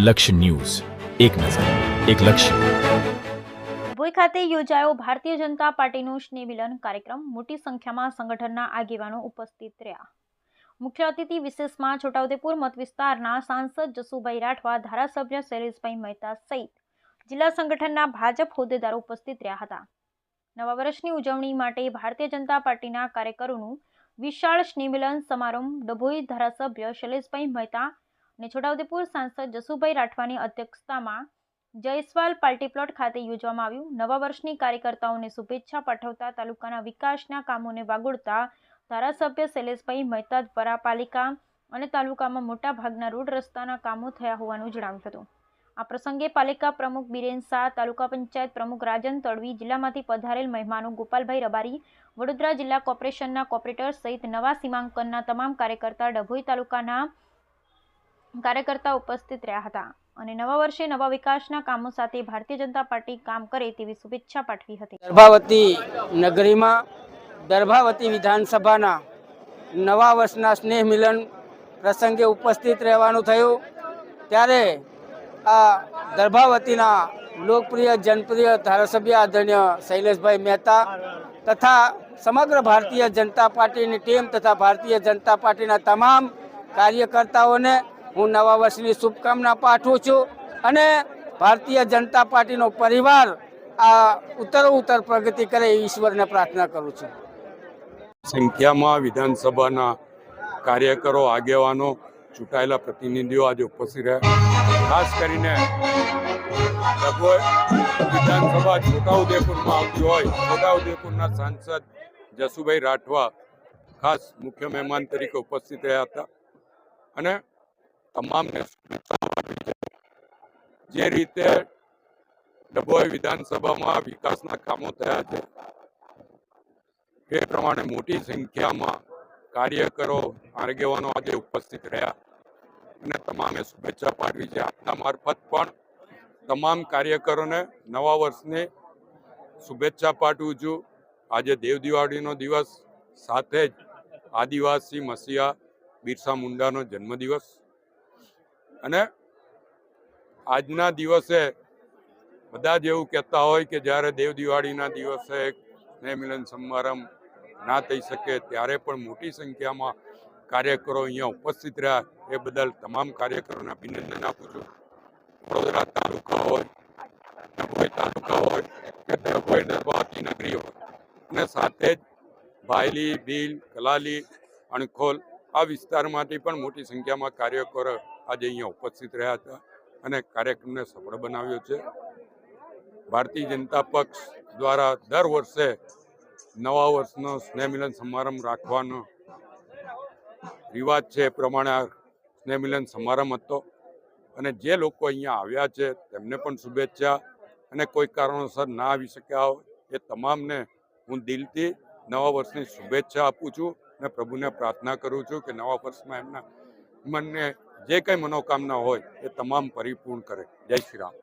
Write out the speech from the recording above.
લક્ષ્ય ન્યૂઝ. એક નજર, એક લક્ષ્ય. ભોઈ ખાતે યોજાયો ભારતીય જનતા પાર્ટીનું સ્નેહ મિલન કાર્યક્રમ. મોટી સંખ્યામાં સંગઠનના આગેવાનો ઉપસ્થિત રહ્યા. મુખ્ય અતિથિ વિશેષમાં છોટાઉદેપુર મત વિસ્તારના સાંસદ જસુભાઈ રાઠવા, ધારાસભ્ય શૈલેષભાઈ મહેતા સહિત જિલ્લા સંગઠનના ભાજપ હોદ્દેદારો ઉપસ્થિત રહ્યા હતા. નવા વર્ષની ઉજવણી માટે ભારતીય જનતા પાર્ટીના કાર્યકરોનું વિશાળ સ્નેહમિલન સમારંભ. ડભોઈ ધારાસભ્ય શૈલેષભાઈ મહેતા અને છોટાઉદેપુર સાંસદ જસુભાઈ રાઠવાની અધ્યક્ષતામાં જયસ્વાલ પાર્ટી પ્લોટ ખાતે યોજવામાં આવ્યું. નવા વર્ષની કાર્યકર્તાઓને શુભેચ્છા પાઠવતા તાલુકાના વિકાસના કામોને વાગોળતા ધારાસભ્ય શૈલેષભાઈ મહેતા દ્વારા પાલિકા અને તાલુકામાં મોટા ભાગના રોડ રસ્તાના કામો થયા હોવાનું જણાવ્યું હતું. આ પ્રસંગે પાલિકા પ્રમુખ બિરેન શાહ, તાલુકા પંચાયત પ્રમુખ રાજન તડવી, જિલ્લામાંથી પધારેલ મહેમાનો ગોપાલભાઈ રબારી, વડોદરા જિલ્લા કોર્પોરેશનના કોર્પોરેટર સહિત નવા સીમાંકનના તમામ કાર્યકર્તા ડભોઈ તાલુકાના કાર્યકર્તા ઉપસ્થિત રહ્યા હતા અને નવા વર્ષે નવા વિકાસના કામો સાથે ભારતીય જનતા પાર્ટી કામ કરે તેવી શુભેચ્છા પાઠવી હતી. દર્ભાવતી નગરીમાં દર્ભાવતી વિધાનસભાના નવા વર્ષના સ્નેહ મિલન પ્રસંગે ઉપસ્થિત રહેવાનું થયું. ત્યારે આ દર્ભાવતીના લોકપ્રિય, જનપ્રિય ધારાસભ્ય આદરણીય શૈલેષભાઈ મહેતા તથા સમગ્ર ભારતીય જનતા પાર્ટીની ટીમ તથા ભારતીય જનતા પાર્ટીના તમામ કાર્યકર્તાઓને હું નવા વર્ષની શુભકામના પાઠવું છું અને ભારતીય જનતા પાર્ટીનો પરિવાર આ ઉત્તર ઉત્તર પ્રગતિ કરે એ ઈશ્વરને પ્રાર્થના કરું છું. સંખ્યામાં વિધાનસભાના કાર્યકરો, આગેવાનો, ચૂંટાયેલા પ્રતિનિધિઓ આજે ઉપસ્થિત રહ્યા ખાસ કરીને વિધાનસભા છોટાઉદેપુરમાં આવતી હોય, છોટાઉદેપુરના સાંસદ જસુભાઈ રાઠવા, ખાસ મુખ્ય મહેમાન તરીકે ઉપસ્થિત રહ્યા હતા. અને તમામને શુભેચ્છાઓ આપી છે જે રીતે ડભોઈ વિધાનસભામાં વિકાસના કામો થયા છે, એ પ્રમાણે મોટી સંખ્યામાં કાર્યકરો, આગેવાનો આજે ઉપસ્થિત રહ્યા. અને તમામે શુભેચ્છા પાઠવી છે. આપના મારફત પણ તમામ કાર્યકરોને નવા વર્ષની શુભેચ્છા પાઠવું છું. આજે દેવ દિવાળીનો દિવસ, સાથે જ આદિવાસી મસીહા બિરસા મુંડાનો જન્મદિવસ અને આજના દિવસે બધા જ એવું કહેતા હોય કે જ્યારે દેવ દિવાળીના દિવસે સ્નેહમિલન સમારંભ ના થઈ શકે, ત્યારે પણ મોટી સંખ્યામાં કાર્યકરો અહીંયા ઉપસ્થિત રહ્યા. એ બદલ તમામ કાર્યકરોને અભિનંદન આપું છું. વડોદરા તાલુકા હોય ડભોઈ તાલુકા હોય, કે ડભોઈ દરબાતી નગરી હોય. અને સાથે જ ભાયલી, ભીલ, કલાલી, અણખોલ આ વિસ્તારમાંથી પણ મોટી સંખ્યામાં કાર્યકરો આજે અહીંયા ઉપસ્થિત રહ્યા હતા અને કાર્યક્રમને સફળ બનાવ્યો છે. ભારતીય જનતા પક્ષ દ્વારા દર વર્ષે નવા વર્ષનો સ્નેહમિલન સમારંભ રાખવાનો રિવાજ છે એ પ્રમાણે આ સ્નેહમિલન સમારંભ હતો અને જે લોકો અહીંયા આવ્યા છે તેમને પણ શુભેચ્છા અને કોઈ કારણોસર ના આવી શક્યા હોય એ તમામને હું દિલથી નવા વર્ષની શુભેચ્છા આપું છું. અને પ્રભુને પ્રાર્થના કરું છું કે નવા વર્ષમાં એમના મનને જે કંઈ મનોકામના હોય એ તમામ પરિપૂર્ણ કરે. જય શ્રી રામ.